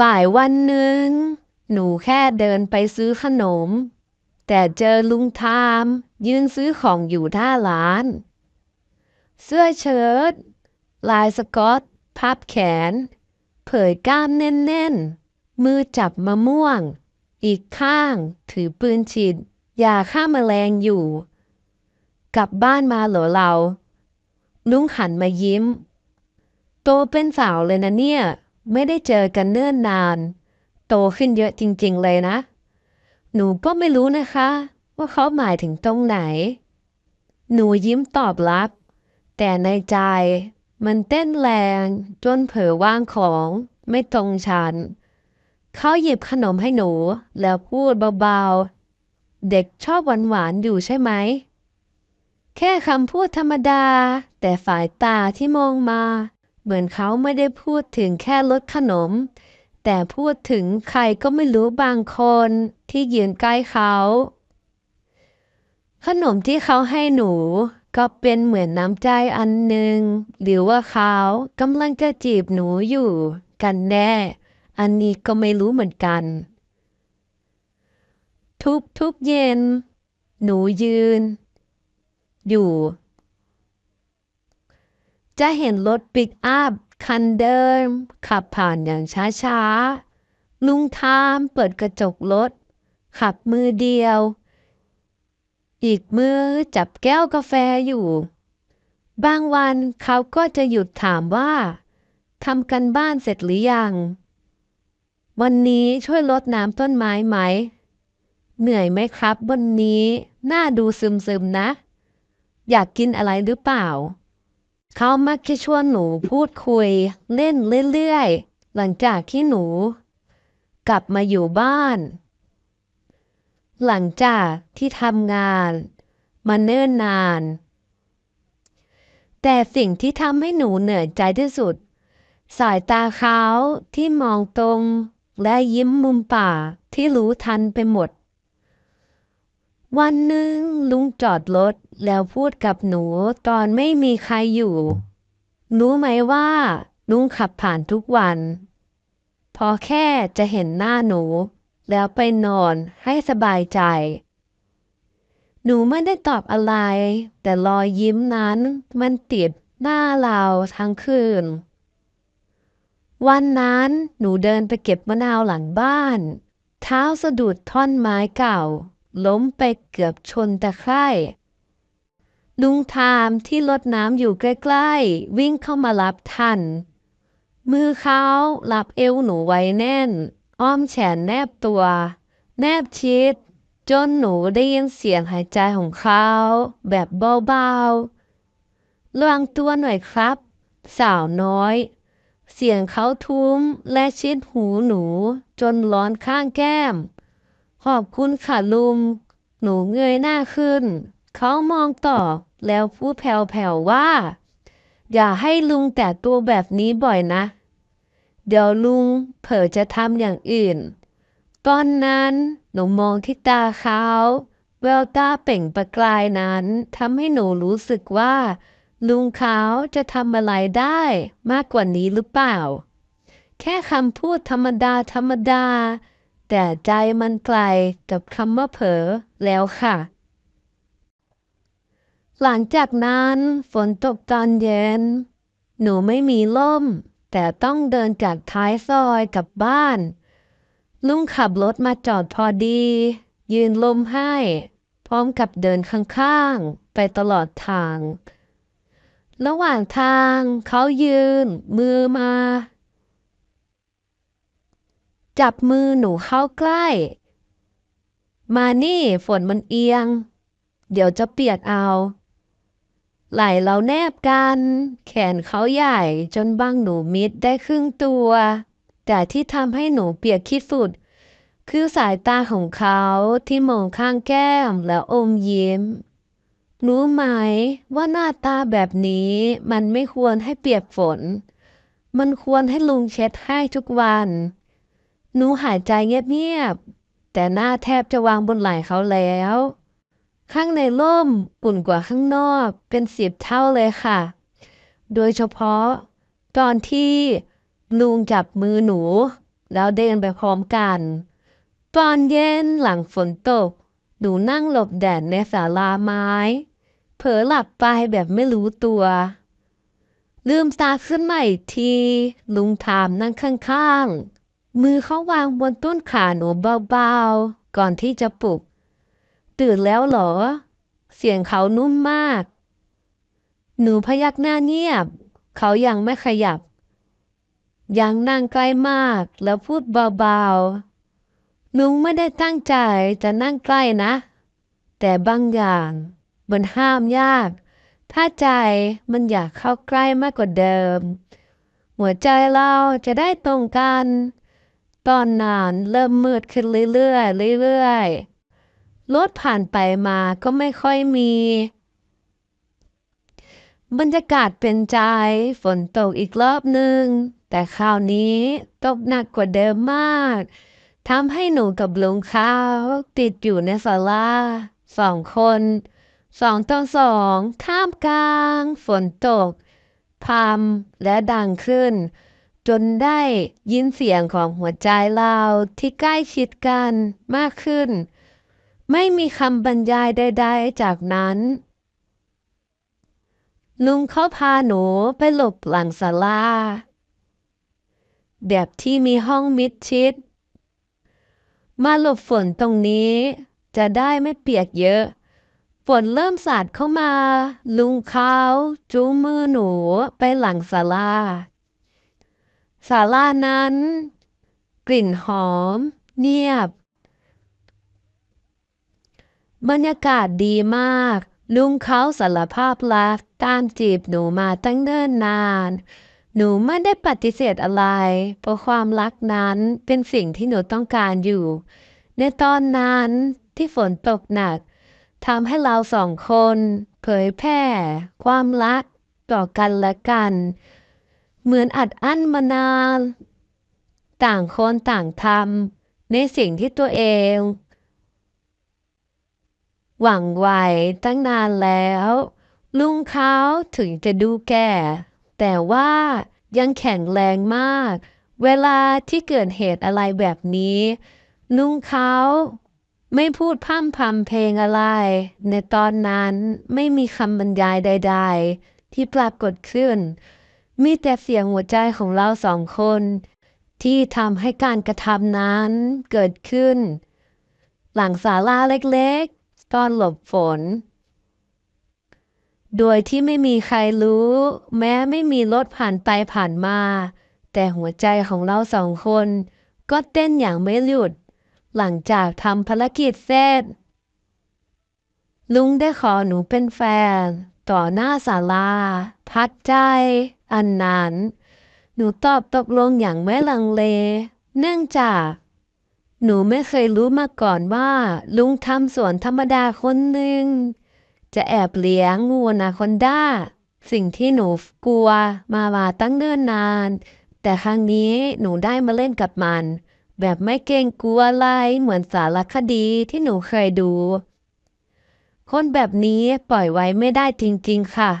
บ่ายวันหนึ่ง หนูแค่เดินไปซื้อขนม แต่เจอลุงทาม ยืนซื้อของอยู่หน้าร้าน เสื้อเชิ้ตลายสกอตพับแขน เผยกล้ามแน่นๆ มือจับมะม่วง อีกข้างถือปืนฉีดยาฆ่าแมลงอยู่ กลับบ้านมาเหรอเรา ลุงหันมายิ้ม โตเป็นสาวเลยนะเนี่ย ไม่ได้เจอกันเนิ่นนาน โตขึ้นเยอะจริง ๆ เลยนะ หนูก็ไม่รู้นะคะ ว่าเขาหมายถึงตรงไหน หนูยิ้มตอบรับ แต่ในใจมันเต้นแรงจนเผลอว่างของไม่ตรงชัน เขาหยิบขนมให้หนูแล้วพูดเบาๆ เด็กชอบหวานๆอยู่ใช่ไหม แค่คำพูดธรรมดา แต่สายตาที่มองมา เหมือนเขาไม่ได้พูดถึงแค่รสขนม แต่พูดถึงใครก็ไม่รู้บางคนที่ยืนใกล้เขา ขนมที่เขาให้หนูก็เป็นเหมือนน้ำใจอันหนึ่งหรือว่าเขากำลังจะจีบหนูอยู่กันแน่ อันนี้ก็ไม่รู้เหมือนกัน ทุกทุกเย็น หนูยืน อยู่ จะเห็นรถปิกอัพคันเดิม ขับผ่านอย่างช้าๆ ลุงทามเปิดกระจกรถ ขับมือเดียว อีกมือจับแก้วกาแฟอยู่ บางวันเขาก็จะหยุดถามว่าทำกันบ้านเสร็จหรือยัง วันนี้ช่วยรดน้ำต้นไม้ไหม เหนื่อยไหมครับ วันนี้ น่าดูซึมๆนะ อยากกินอะไรหรือเปล่า เขามักจะชวนหนูพูดคุยเล่นเรื่อยๆ หลังจากที่หนู กลับมาอยู่บ้าน หลังจากที่ทำงานมาเนิ่นนาน แต่สิ่งที่ทำให้หนูเหนื่อยใจที่สุด สายตาเขาที่มองตรงและยิ้มมุมปากที่รู้ทันไปหมด วันหนึ่งลุงจอดรถแล้วพูดกับหนูตอนไม่มีใครอยู่ รู้ไหมว่า ลุงขับผ่านทุกวัน พอแค่จะเห็นหน้าหนู แล้วไปนอนให้สบายใจ หนูไม่ได้ตอบอะไร แต่รอยยิ้มนั้นมันติดหน้าเราทั้งคืน วันนั้นหนูเดินไปเก็บมะนาวหลังบ้าน เท้าสะดุดท่อนไม้เก่า ล้มไปเกือบชนตะไคร่ลุงทามที่รดน้ำอยู่ใกล้ๆ วิ่งเข้ามารับทัน มือเขารับเอวหนูไว้แน่น อ้อมแขนแนบตัว แนบชิด จนหนูได้ยินเสียงหายใจของเขาแบบเบาๆระวังตัวหน่อยครับ สาวน้อย เสียงเขาทุ้มและชิดหูหนูจนร้อนข้างแก้ม ขอบคุณค่ะลุง หนูเงยหน้าขึ้น เขามองต่อแล้วพูดแผ่วๆว่า อย่าให้ลุงแต่ตัวแบบนี้บ่อยนะ เดี๋ยวลุงเผลอจะทำอย่างอื่น ตอนนั้นหนูมองที่ตาเขาแววตาเปล่งประกายนั้นทำให้หนูรู้สึกว่า ลุงเขาจะทำอะไรได้มากกว่านี้หรือเปล่า แค่คำพูดธรรมดาธรรมดา แต่ใจมันไกลกับคำว่าเผลอแล้วค่ะ หลังจากนั้นฝนตกตอนเย็น หนูไม่มีล่ม แต่ต้องเดินจากท้ายซอยกลับบ้าน ลุงขับรถมาจอดพอดี ยืนลมให้ พร้อมกับเดินข้างๆ ไปตลอดทาง ระหว่างทางเขายืน มือมา จับมือหนูเข้าใกล้ มานี่ฝนมันเอียง เดี๋ยวจะเปียกเอา ไหลเราแนบกัน แขนเขาใหญ่จนบังหนูมิดได้ครึ่งตัว แต่ที่ทำให้หนูเปียกที่สุด คือสายตาของเขาที่มองข้างแก้มแล้วอมยิ้ม รู้ไหมว่าหน้าตาแบบนี้มันไม่ควรให้เปียกฝน มันควรให้ลุงเช็ดให้ทุกวัน หนูหายใจเงียบๆ แต่หน้าแทบจะวางบนไหล่เขาแล้ว ข้างในร่มอุ่นกว่าข้างนอกเป็นสิบเท่าเลยค่ะ โดยเฉพาะ ตอนที่ลุงจับมือหนู แล้วเดินไปพร้อมกัน ตอนเย็นหลังฝนตก หนูนั่งหลบแดดในศาลาไม้ เผลอหลับไปแบบไม่รู้ตัว ลืมตาขึ้นมาอีกที ลุงถามนั่งข้างๆ มือเขาวางบนต้นขาหนูเบาๆ ก่อนที่จะปลุก ตื่นแล้วเหรอ เสียงเขานุ่มมาก หนูพยักหน้าเงียบ เขายังไม่ขยับ ยังนั่งใกล้มากแล้วพูดเบาๆลุงไม่ได้ตั้งใจจะนั่งใกล้นะ แต่บางอย่างมันห้ามยาก ถ้าใจมันอยากเข้าใกล้มากกว่าเดิม หัวใจเราจะได้ตรงกัน ตอนนานเริ่มมืดขึ้นเรื่อยๆเรื่อยๆรถผ่านไปมาก็ไม่ค่อยมี บรรยากาศเป็นใจ ฝนตกอีกรอบหนึ่งแต่คราวนี้ตกหนักกว่าเดิมมากทำให้หนูกับลุงข้าวติดอยู่ในศาลาสองคนสองต่อสองท่ามกลาง ฝนตกพรำและดังขึ้น จนได้ยินเสียงของหัวใจเราที่ใกล้ชิดกันมากขึ้น ไม่มีคำบรรยายใด ๆ จากนั้น ลุงเขาพาหนูไปหลบหลังศาลาแบบที่มีห้องมิดชิด มาหลบฝนตรงนี้จะได้ไม่เปียกเยอะ ฝนเริ่มสาดเข้ามา ลุงเขาจูงมือหนูไปหลังศาลา ศาลานั้น กลิ่นหอม เงียบ บรรยากาศดีมาก ลุงเขาสารภาพรักตามจีบหนูมาตั้งเนิ่นนาน หนูไม่ได้ปฏิเสธอะไร เพราะความรักนั้นเป็นสิ่งที่หนูต้องการอยู่ ในตอนนั้นที่ฝนตกหนักทำให้เราสองคน เผยแพร่ ความรักต่อกันและกัน เหมือนอัดอั้นมานานต่างคนต่างทำในสิ่งที่ตัวเอง หวังไว้ตั้งนานแล้ว ลุงเขาถึงจะดูแก่ แต่ว่ายังแข็งแรงมาก เวลาที่เกิดเหตุอะไรแบบนี้ ลุงเขาไม่พูดพร่ำพำเพลงอะไร ในตอนนั้นไม่มีคำบรรยายใด ๆ ที่ปรากฏขึ้น มีแต่เสียงหัวใจของเราสองคน ที่ทำให้การกระทำนั้นเกิดขึ้น หลังศาลาเล็กๆ ตอนหลบฝน โดยที่ไม่มีใครรู้ แม้ไม่มีรถผ่านไปผ่านมา แต่หัวใจของเราสองคน ก็เต้นอย่างไม่หยุด หลังจากทำภารกิจเสร็จลุงได้ขอหนูเป็นแฟน ต่อหน้าศาลา พัดใจ อันนั้น หนูตอบตกลงอย่างไม่ลังเล เนื่องจาก หนูไม่เคยรู้มาก่อนว่า ลุงทำสวนธรรมดาคนหนึ่ง จะแอบเลี้ยงงูนาคอนด้า สิ่งที่หนูกลัวมาว่าตั้งเนิ่นนาน แต่ครั้งนี้หนูได้มาเล่นกับมัน แบบไม่เกรงกลัวอะไรเหมือนสารคดีที่หนูเคยดู คนแบบนี้ปล่อยไว้ไม่ได้จริง ๆ ค่ะ